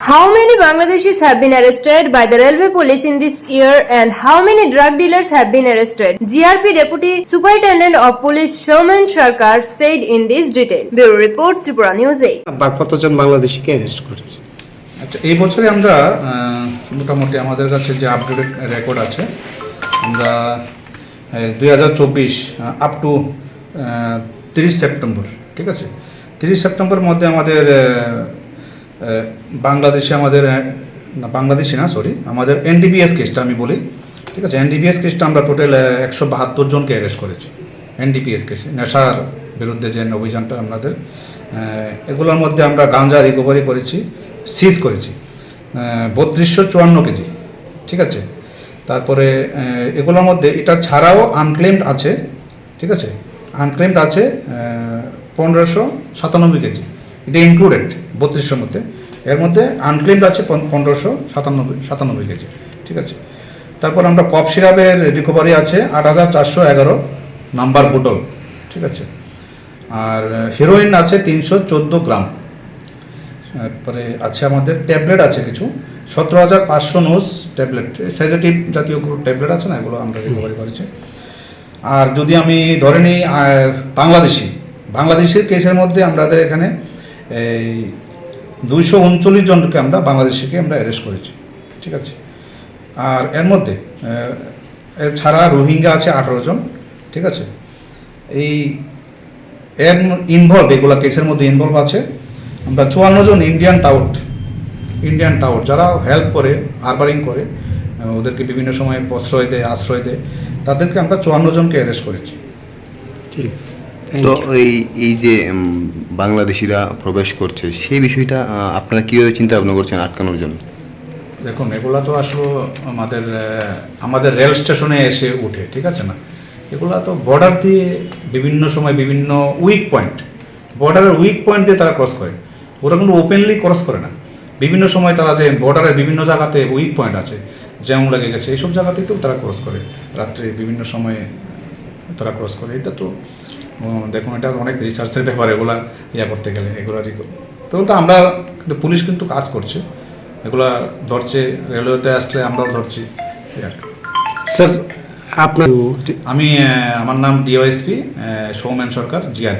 How many Bangladeshis have been arrested by the railway police in this year and how many drug dealers have been arrested? GRP Deputy Superintendent of Police Showman Sharkar said in this detail. Bureau Report Tripura News 8. বা কতজন বাংলাদেশিকে arrest করেছে আচ্ছা এই বছরে আমরা মোটামুটি আমাদের কাছে যে আপডেটেড রেকর্ড আছে আমরা দুই হাজার চব্বিশ আপ টু তিরিশ সেপ্টেম্বর ঠিক আছে তিরিশ সেপ্টেম্বরের মধ্যে আমাদের বাংলাদেশে আমাদের না, বাংলাদেশি না সরি আমাদের এনডিবিএস কেসটা আমি বলি, ঠিক আছে? এনডিবিএস কেসটা আমরা টোটাল একশো বাহাত্তর জনকে অ্যারেস্ট করেছি এনডিপিএস কেসে নেশার বিরুদ্ধে যে অভিযানটা আমাদের এগুলোর মধ্যে আমরা গাঞ্জা রিকভারি করেছি সিজ করেছি বত্রিশশো চুয়ান্ন কেজি, ঠিক আছে? তারপরে এগুলোর মধ্যে এটা ছাড়াও আনক্লেমড আছে, ঠিক আছে? আনক্লেমড আছে পনেরোশো সাতানব্বই কেজি। এটা ইনক্লুডেড বত্রিশশোর মধ্যে। এর মধ্যে আনক্লেমড আছে পনেরোশো সাতানব্বই সাতানব্বই কেজি, ঠিক আছে? তারপর আমরা কফ সিরাপের রিকভারি আছে আট হাজার চারশো এগারো, নাম্বার বোটল ঠিক আছে? আর হিরোইন আছে তিনশো চোদ্দ গ্রাম। তারপরে আছে আমাদের ট্যাবলেট আছে কিছু, সতেরো হাজার পাঁচশো নোজ ট্যাবলেট সেজেটিভ জাতীয় ট্যাবলেট আছে না, এগুলো আমরা রিকভারি করেছি। আর যদি আমি ধরে নিই বাংলাদেশি, বাংলাদেশের কেসের মধ্যে আমাদের এখানে এই দুইশো উনচল্লিশ জনকে আমরা বাংলাদেশিকে আমরা অ্যারেস্ট করেছি, ঠিক আছে? আর এর মধ্যে এছাড়া রোহিঙ্গা আছে আঠারো জন, ঠিক আছে? এই এর ইনভলভ এগুলা কেসের মধ্যে ইনভলভ আছে। আমরা চুয়ান্ন জন ইন্ডিয়ান টাউট ইন্ডিয়ান টাউট যারা হেল্প করে আরবারিং করে ওদেরকে বিভিন্ন সময় প্রশ্রয় দেয়, আশ্রয় দেয়, তাদেরকে আমরা চুয়ান্ন জনকে অ্যারেস্ট করেছি। ঠিক আছে। তো এই এই যে বাংলাদেশিরা প্রবেশ করছে সেই বিষয়টা আপনারা কীভাবে চিন্তা ভাবনা করছেন আটকানোর জন্য? দেখুন এগুলা তো আসলে আমাদের আমাদের রেল স্টেশনে এসে উঠে ঠিক আছে না? এগুলা তো বর্ডার দিয়ে বিভিন্ন সময় বিভিন্ন উইক পয়েন্ট বর্ডারের উইক পয়েন্ট দিয়ে তারা ক্রস করে। ওরা কিন্তু ওপেনলি ক্রস করে না। বিভিন্ন সময় তারা যে বর্ডারের বিভিন্ন জায়গাতে উইক পয়েন্ট আছে জ্যাম লেগে গেছে এইসব জায়গাতেই তো তারা ক্রস করে। রাত্রে বিভিন্ন সময়ে তারা ক্রস করে। এটা তো দেখুন এটা অনেক রিসার্চের ব্যাপার এগুলো ইয়া করতে গেলে এগুলো তো তো আমরা কিন্তু পুলিশ কিন্তু কাজ করছে। এগুলা ধরছে রেলওয়েতে আসলে আমরাও ধরছি আর স্যার আপনার আমি আমার নাম ডিওএসপি সৌমেন সরকার জিআর